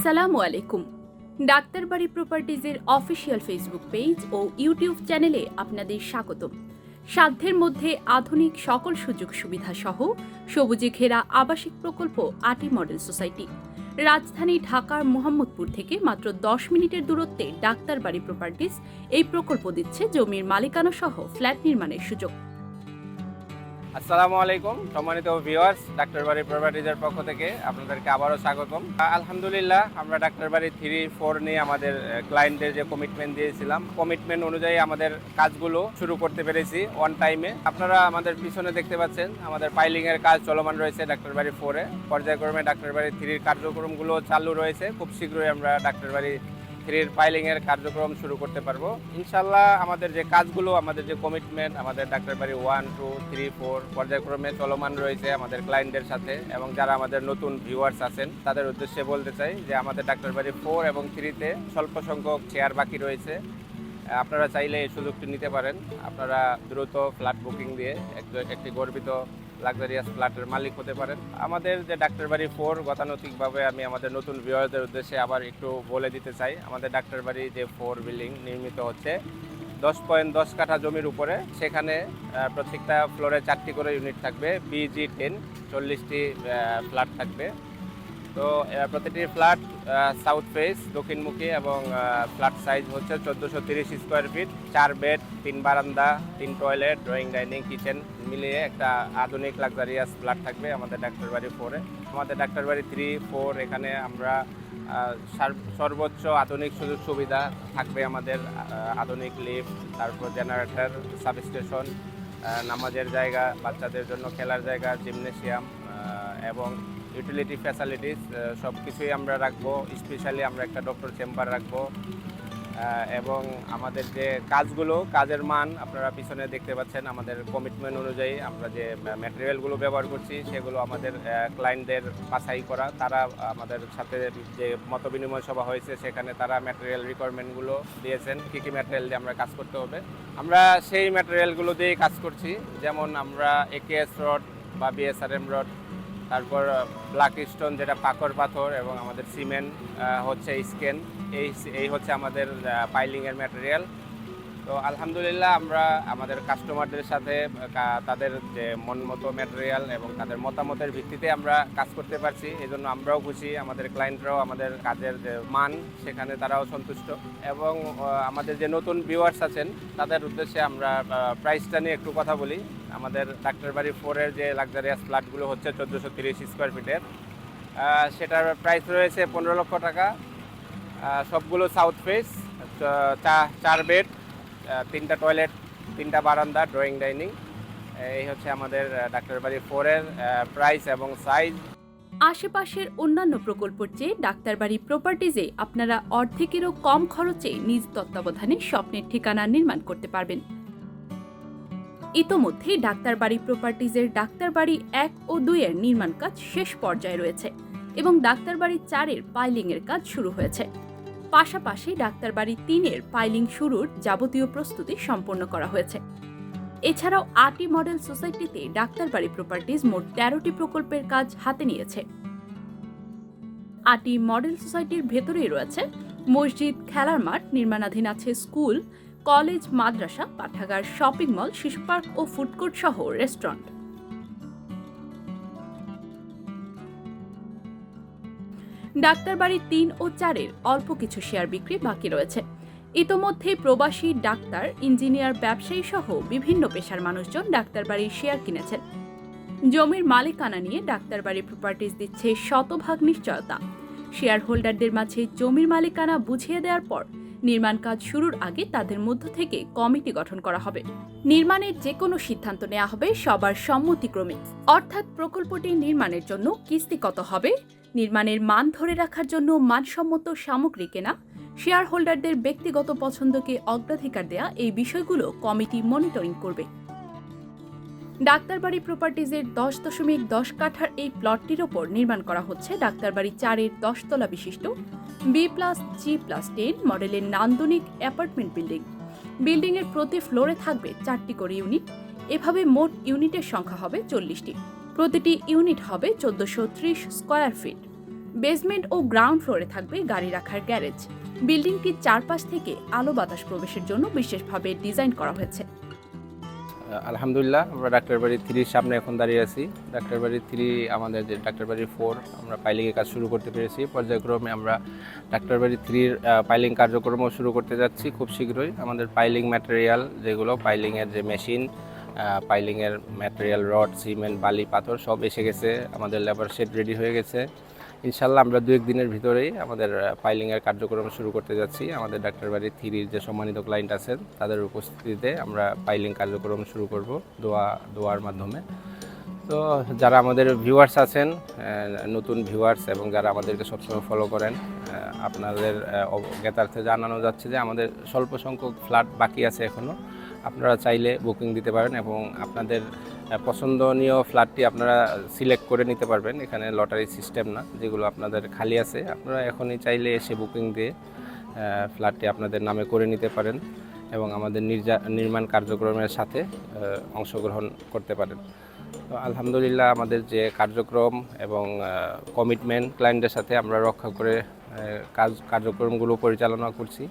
আসসালামু আলাইকুম। ডাক্তারবাড়ি প্রপার্টিজের অফিসিয়াল ফেসবুক পেজ ও ইউটিউব চ্যানেলে আপনাদের স্বাগতম। সাধ্যের মধ্যে আধুনিক সকল সুযোগ সুবিধা সহ সবুজে ঘেরা আবাসিক প্রকল্প আটি মডেল সোসাইটি। রাজধানী ঢাকার মোহাম্মদপুর থেকে মাত্র দশ মিনিটের দূরত্বে ডাক্তারবাড়ি প্রপার্টিজ এই প্রকল্প দিচ্ছে জমির মালিকানা সহ ফ্ল্যাট নির্মাণের সুযোগ। আসসালামু আলাইকুম, সম্মানিত ভিউয়ার্স ডাক্তার বাড়ি প্রপার্টিজের পক্ষ থেকে আপনাদেরকে আবারও স্বাগতম। আলহামদুলিল্লাহ, আমরা ডাক্তার বাড়ি থ্রি ফোর নিয়ে আমাদের ক্লায়েন্টের যে কমিটমেন্ট দিয়েছিলাম কমিটমেন্ট অনুযায়ী আমাদের কাজগুলো শুরু করতে পেরেছি অন টাইমে আপনারা আমাদের পিছনে দেখতে পাচ্ছেন, আমাদের পাইলিং এর কাজ চলমান রয়েছে ডাক্তার বাড়ি ফোরে পর্যায়ক্রমে ডাক্তার বাড়ি থ্রির কার্যক্রমগুলো চালু রয়েছে। খুব শীঘ্রই আমরা ডাক্তার বাড়ি থ্রির পাইলিং এর কার্যক্রম শুরু করতে পারব। ইনশাল্লাহ আমাদের যে কাজগুলো, আমাদের যে কমিটমেন্ট আমাদের ডাক্তার বাড়ি ওয়ান টু থ্রি ফোর পর্যায়ক্রমে চলমান রয়েছে আমাদের ক্লায়েন্টের সাথে এবং যারা আমাদের নতুন ভিউয়ার্স আছেন, তাদের উদ্দেশ্যে বলতে চাই যে আমাদের ডাক্তার বাড়ি ফোর এবং থ্রিতে স্বল্প সংখ্যক চেয়ার বাকি রয়েছে। আপনারা চাইলে এই সুযোগটি নিতে পারেন। আপনারা দ্রুত ফ্ল্যাট বুকিং দিয়ে এক- একটি গর্বিত লাক্সারিয়াস ফ্ল্যাটের মালিক হতে পারেন। আমাদের যে ডাক্তার বাড়ি ফোর গতানুতিকভাবে আমি আমাদের নতুন বিবাহদের উদ্দেশ্যে আবার একটু বলে দিতে চাই। আমাদের ডাক্তার বাড়ি যে ফোর বিল্ডিং নির্মিত হচ্ছে, দশ পয়েন্ট দশ কাঠা জমির উপরে, সেখানে প্রত্যেকটা ফ্লোরে চারটি করে ইউনিট থাকবে বিজি টেন চল্লিশটি ফ্ল্যাট থাকবে। তো প্রতিটি ফ্ল্যাট সাউথ ফেস দক্ষিণমুখী এবং ফ্ল্যাট সাইজ হচ্ছে চোদ্দোশো তিরিশ স্কোয়ার ফিট চার বেড তিন বারান্দা, তিন টয়লেট ড্রয়িং ডাইনিং কিচেন মিলিয়ে একটা আধুনিক লাক্সারিয়াস ফ্ল্যাট থাকবে আমাদের ডাক্তার বাড়ি ফোরে আমাদের ডাক্তার বাড়ি থ্রি ফোর এখানে আমরা সার- সর্বোচ্চ আধুনিক সুযোগ সুবিধা থাকবে আমাদের আধুনিক লিফট তারপর জেনারেটর সাবস্টেশন নামাজের জায়গা, বাচ্চাদের জন্য খেলার জায়গা জিমনেশিয়াম এবং ইউটিলিটি ফ্যাসিলিটিস সব কিছুই আমরা রাখব স্পেশালি আমরা একটা ডক্টর চেম্বার রাখব। এবং আমাদের যে কাজগুলো, কাজের মান আপনারা পিছনে দেখতে পাচ্ছেন, আমাদের কমিটমেন্ট অনুযায়ী আমরা যে ম্যাটেরিয়ালগুলো ব্যবহার করছি, সেগুলো আমাদের ক্লায়েন্টদের বাছাই করা, তারা আমাদের সাথে যে মত বিনিময় সভা হয়েছে, সেখানে তারা ম্যাটেরিয়াল রিকোয়ারমেন্টগুলো দিয়েছেন, কী কী ম্যাটেরিয়াল দিয়ে আমরা কাজ করতে হবে। আমরা সেই ম্যাটেরিয়ালগুলো দিয়েই কাজ করছি, যেমন আমরা একেএস রড বা বিএসআরএম রড তারপর ব্ল্যাক স্টোন যেটা পাকর পাথর এবং আমাদের সিমেন্ট হচ্ছে স্কেন এই এই হচ্ছে আমাদের পাইলিংয়ের ম্যাটেরিয়াল তো আলহামদুলিল্লাহ আমরা আমাদের কাস্টমারদের সাথে তাদের যে মন মতো ম্যাটেরিয়াল এবং তাদের মতামতের ভিত্তিতে আমরা কাজ করতে পারছি। এই জন্য আমরাও খুশি, আমাদের ক্লায়েন্টরাও আমাদের কাজের যে মান, সেখানে তারাও সন্তুষ্ট। এবং আমাদের যে নতুন ভিউয়ার্স আছেন, তাদের উদ্দেশ্যে আমরা প্রাইসটা নিয়ে একটু কথা বলি। আমাদের ডাক্তার বাড়ি ফোরের যে লাক্সারিয়াস ফ্ল্যাটগুলো হচ্ছে চোদ্দোশো তিরিশ স্কোয়ার ফিটের সেটার প্রাইস রয়েছে পনেরো লক্ষ টাকা। সবগুলো সাউথ ফেস চার বেড তিনটা টয়লেট তিনটা বারান্দা ড্রয়িং ডাইনিং এই হচ্ছে আমাদের ডাক্তার বাড়ি ফোরের প্রাইস এবং সাইজ আশেপাশের অন্যান্য প্রকল্পের চেয়ে ডাক্তারবাড়ি প্রপার্টিজে আপনারা অর্ধেকেরও কম খরচে নিজ তত্ত্বাবধানে স্বপ্নের ঠিকানা নির্মাণ করতে পারবেন। ইতোমধ্যে ডাক্তারবাড়ি প্রপার্টিজের ডাক্তারবাড়ি এক ও দুইয়ের নির্মাণ কাজ শেষ পর্যায়ে রয়েছে এবং ডাক্তারবাড়ি চারের পাইলিংয়ের কাজ শুরু হয়েছে। পাশাপাশি ডাক্তারবাড়ি তিনের পাইলিং শুরুর যাবতীয় প্রস্তুতি সম্পন্ন করা হয়েছে। এছাড়াও আটি মডেল সোসাইটিতে ডাক্তারবাড়ি প্রপার্টিজ মোট তেরোটি প্রকল্পের কাজ হাতে নিয়েছে। আটি মডেল সোসাইটির ভেতরেই রয়েছে মসজিদ, খেলার মাঠ, নির্মাণাধীন আছে স্কুল কলেজ মাদ্রাসা, পাঠাগার শপিং মল শিশু পার্ক ও ফুডকোর্ট সহ রেস্টুরেন্ট ডাক্তারবাড়ি তিন ও চারের অল্প কিছু শেয়ার বিক্রি বাকি রয়েছে। ইতোমধ্যে প্রবাসী ডাক্তার, ইঞ্জিনিয়ার, ব্যবসায়ী সহ বিভিন্ন পেশার মানুষজন ডাক্তার বাড়ির শেয়ার কিনেছেন। জমির মালিকানা নিয়ে ডাক্তার বাড়ির প্রপার্টিজ দিচ্ছে শতভাগ নিশ্চয়তা। শেয়ার হোল্ডারদের মাঝে জমির মালিকানা বুঝিয়ে দেওয়ার পর নির্মাণ কাজ শুরুর আগে তাদের মধ্য থেকে কমিটি গঠন করা হবে। নির্মাণের যে কোনো সিদ্ধান্ত নেওয়া হবে সবার সম্মতিক্রমে। অর্থাৎ প্রকল্পটি নির্মাণের জন্য কিস্তি কত হবে, নির্মাণের মান ধরে রাখার জন্য মানসম্মত সামগ্রী কেনা শেয়ার হোল্ডারদের ব্যক্তিগত পছন্দকে অগ্রাধিকার দেয়া এই বিষয়গুলো কমিটি মনিটরিং করবে। ডাক্তারবাড়ি প্রপার্টিজের দশ দশমিক দশ কাঠার এই প্লটটির ওপর নির্মাণ করা হচ্ছে ডাক্তারবাড়ি চারের দশতলা বিশিষ্ট B plus G plus ten মডেলের নান্দনিক অ্যাপার্টমেন্ট বিল্ডিং বিল্ডিংয়ের প্রতি ফ্লোরে থাকবে চারটি করে ইউনিট এভাবে মোট ইউনিটের সংখ্যা হবে চল্লিশটি। প্রতিটি ইউনিট হবে চোদ্দশো ত্রিশ স্কোয়ার ফিট বেসমেন্ট ও গ্রাউন্ড ফ্লোরে থাকবে গাড়ি রাখার গ্যারেজ বিল্ডিংটির চারপাশ থেকে আলো বাতাস প্রবেশের জন্য বিশেষভাবে ডিজাইন করা হয়েছে। আলহামদুলিল্লাহ, আমরা ডাক্তার বাড়ি থ্রির সামনে এখন দাঁড়িয়ে আছি। ডাক্তার বাড়ি থ্রি আমাদের যে ডাক্তার বাড়ি ফোর, আমরা পাইলিংয়ের কাজ শুরু করতে পেরেছি। পর্যায়ক্রমে আমরা ডাক্তার বাড়ি থ্রির পাইলিং কার্যক্রমও শুরু করতে যাচ্ছি খুব শীঘ্রই। আমাদের পাইলিং ম্যাটেরিয়াল যেগুলো, পাইলিংয়ের যে মেশিন পাইলিংয়ের ম্যাটেরিয়াল রড, সিমেন্ট, বালি, পাথর সব এসে গেছে। আমাদের লেবার শেড রেডি হয়ে গেছে। ইনশাল্লাহ আমরা দু এক দিনের ভিতরেই আমাদের ফাইলিংয়ের কার্যক্রম শুরু করতে যাচ্ছি। আমাদের ডাক্তার বাড়ি থ্রির যে সম্মানিত ক্লায়েন্ট আছেন, তাদের উপস্থিতিতে আমরা ফাইলিং কার্যক্রম শুরু করব দোয়া, দোয়ার মাধ্যমে। তো যারা আমাদের ভিউয়ার্স আছেন নতুন ভিউয়ার্স এবং যারা আমাদেরকে সবসময় ফলো করেন আপনাদের জ্ঞাতার্থে জানানো যাচ্ছে যে আমাদের স্বল্প সংখ্যক ফ্ল্যাট বাকি আছে এখনও আপনারা চাইলে বুকিং দিতে পারেন এবং আপনাদের পছন্দনীয় ফ্ল্যাটটি আপনারা সিলেক্ট করে নিতে পারবেন। এখানে লটারি সিস্টেম না, যেগুলো আপনাদের খালি আছে। আপনারা এখনই চাইলে এসে বুকিং দিয়ে ফ্ল্যাটটি আপনাদের নামে করে নিতে পারেন এবং আমাদের নির্মাণ কার্যক্রমের সাথে অংশগ্রহণ করতে পারেন। তো আলহামদুলিল্লাহ আমাদের যে কার্যক্রম এবং কমিটমেন্ট ক্লায়েন্টের সাথে আমরা রক্ষা করে কাজ, কার্যক্রমগুলো পরিচালনা করছি।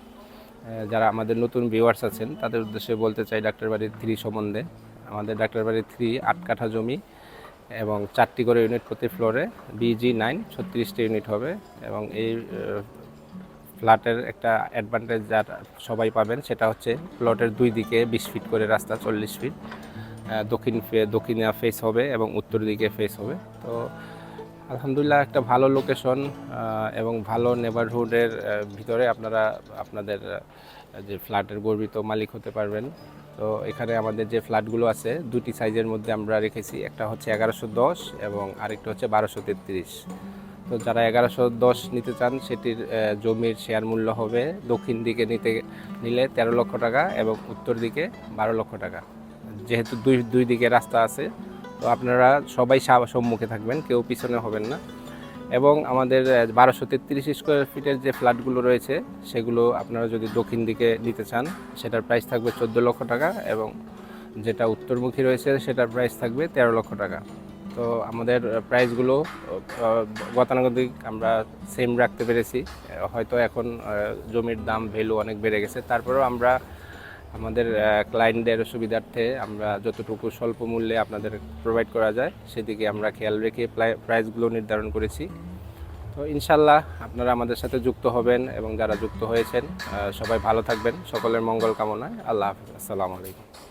যারা আমাদের নতুন ভিউয়ার্স আছেন, তাদের উদ্দেশ্যে বলতে চাই ডাক্তার বাড়ির থ্রি সম্বন্ধে। আমাদের ডাক্তার বাড়ির থ্রি আট কাঠা জমি এবং চারটি করে ইউনিট প্রতি ফ্লোরে বিজি নাইন ছত্রিশটি ইউনিট হবে এবং এই ফ্ল্যাটের একটা অ্যাডভান্টেজ যার সবাই পাবেন সেটা হচ্ছে প্লটের দুই দিকে বিশ ফিট করে রাস্তা, চল্লিশ ফিট দক্ষিণ দক্ষিণে ফেস হবে এবং উত্তর দিকে ফেস হবে। তো আলহামদুলিল্লাহ একটা ভালো লোকেশন এবং ভালো নেবারহুডের ভিতরে আপনারা, আপনাদের যে ফ্ল্যাটের গর্বিত মালিক হতে পারবেন। তো এখানে আমাদের যে ফ্ল্যাটগুলো আছে, দুটি সাইজের মধ্যে আমরা রেখেছি। একটা হচ্ছে এগারোশো দশ এবং আরেকটা হচ্ছে বারোশো তেত্রিশ। তো যারা এগারোশো দশ নিতে চান, সেটির জমির শেয়ার মূল্য হবে দক্ষিণ দিকে নিতে, নিলে তেরো লক্ষ টাকা এবং উত্তর দিকে বারো লক্ষ টাকা। যেহেতু দুই দুই দিকে রাস্তা আছে, তো আপনারা সবাই সম্মুখে থাকবেন, কেউ পিছনে হবেন না। এবং আমাদের বারোশো তেত্রিশ স্কোয়ার ফিটের যে ফ্ল্যাটগুলো রয়েছে, সেগুলো আপনারা যদি দক্ষিণ দিকে নিতে চান, সেটার প্রাইস থাকবে চোদ্দ লক্ষ টাকা এবং যেটা উত্তরমুখী রয়েছে, সেটার প্রাইস থাকবে তেরো লক্ষ টাকা। তো আমাদের প্রাইসগুলো গতানুগতিক আমরা সেম রাখতে পেরেছি। হয়তো এখন জমির দাম ভ্যালু অনেক বেড়ে গেছে। তারপরেও আমরা আমাদের ক্লায়েন্টদের সুবিধার্থে আমরা যতটুকু স্বল্প মূল্যে আপনাদের প্রোভাইড করা যায়, সেদিকে আমরা খেয়াল রেখে প্রাইসগুলো নির্ধারণ করেছি। তো ইনশাল্লাহ আপনারা আমাদের সাথে যুক্ত হবেন এবং যারা যুক্ত হয়েছেন সবাই ভালো থাকবেন। সকলের মঙ্গল কামনায় আল্লাহ হাফিজ। আসসালামু আলাইকুম।